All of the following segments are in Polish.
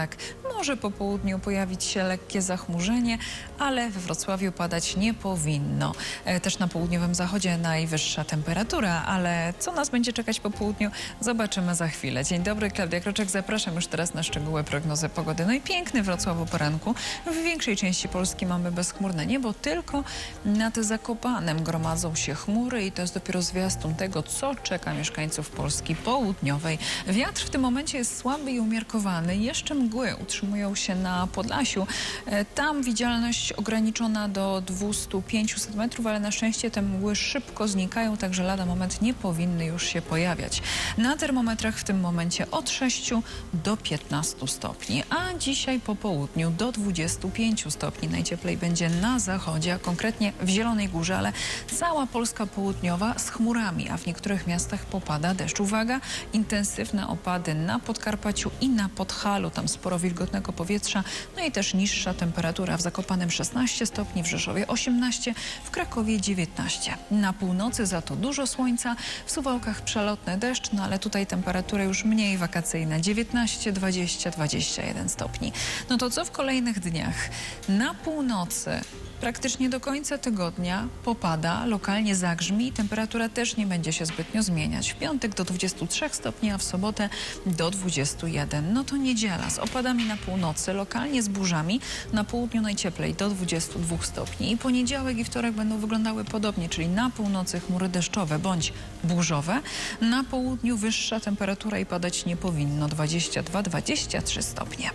Tak, może po południu pojawić się lekkie zachmurzenie, ale we Wrocławiu padać nie powinno. E, Też na południowym zachodzie najwyższa temperatura, ale co nas będzie czekać po południu, zobaczymy za chwilę. Dzień dobry, Klaudia Kroczek, zapraszam już teraz na szczegóły prognozy pogody. No i piękny Wrocław o poranku. W większej części Polski mamy bezchmurne niebo, tylko nad Zakopanem gromadzą się chmury i to jest dopiero zwiastun tego, co czeka mieszkańców Polski południowej. Wiatr w tym momencie jest słaby i umiarkowany. Jeszcze mgły utrzymują się na Podlasiu. E, Tam widzialność ograniczona do 200-500 metrów, ale na szczęście te mgły szybko znikają, także lada moment nie powinny już się pojawiać. Na termometrach w tym momencie od 6 do 15 stopni, a dzisiaj po południu do 25 stopni. Najcieplej będzie na zachodzie, a konkretnie w Zielonej Górze, ale cała Polska południowa z chmurami, a w niektórych miastach popada deszcz. Uwaga, intensywne opady na Podkarpaciu i na Podhalu. Tam sporo wilgotnego powietrza, no i też niższa temperatura w Zakopanem 16 stopni, w Rzeszowie 18, w Krakowie 19. Na północy za to dużo słońca, w Suwałkach przelotny deszcz, no ale tutaj temperatura już mniej wakacyjna, 19, 20, 21 stopni. No to co w kolejnych dniach? Na północy Praktycznie do końca tygodnia popada, lokalnie zagrzmi i temperatura też nie będzie się zbytnio zmieniać. W piątek do 23 stopni, a w sobotę do 21. No to niedziela z opadami na północy, lokalnie z burzami, na południu najcieplej do 22 stopni. I poniedziałek i wtorek będą wyglądały podobnie, czyli na północy chmury deszczowe bądź burzowe, na południu wyższa temperatura i padać nie powinno 22-23 stopnie.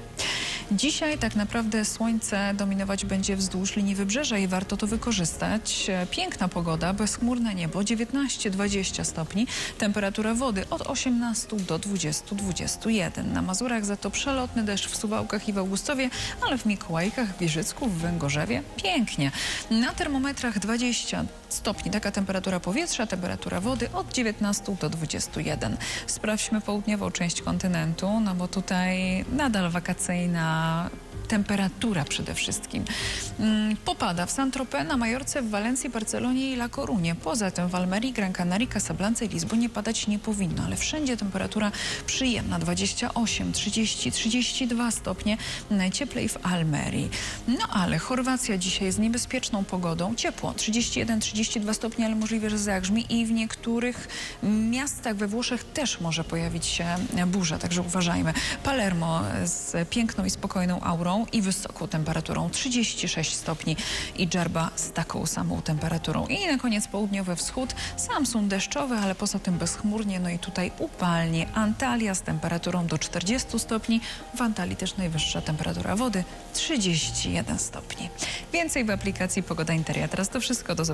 Dzisiaj tak naprawdę słońce dominować będzie wzdłuż linii wybrzeża i warto to wykorzystać. Piękna pogoda, bezchmurne niebo, 19-20 stopni, temperatura wody od 18 do 20-21. Na Mazurach za to przelotny deszcz w Suwałkach i w Augustowie, ale w Mikołajkach, w Wieżycku, w Węgorzewie pięknie. Na termometrach 20 stopni, taka temperatura powietrza, temperatura wody od 19 do 21. Sprawdźmy południową część kontynentu, no bo tutaj nadal wakacyjna uh, temperatura przede wszystkim. Mm, Popada w Saint-Tropez, na Majorce, w Walencji, Barcelonie i La Corunie. Poza tym w Almerii, Gran Canaria, Casablance i Lizbonie padać nie powinno, ale wszędzie temperatura przyjemna 28, 30, 32 stopnie, najcieplej w Almerii. No ale Chorwacja dzisiaj z niebezpieczną pogodą, ciepło 31, 32 stopnie, ale możliwe, że zagrzmi i w niektórych miastach we Włoszech też może pojawić się burza, także uważajmy. Palermo z piękną i spokojną aurą i wysoką temperaturą 36 stopni i Dżerba z taką samą temperaturą. I na koniec południowy wschód, Samsun deszczowy, ale poza tym bezchmurnie, no i tutaj upalnie. Antalya z temperaturą do 40 stopni, w Antalii też najwyższa temperatura wody 31 stopni. Więcej w aplikacji Pogoda Interia. Teraz to wszystko, do zobaczenia.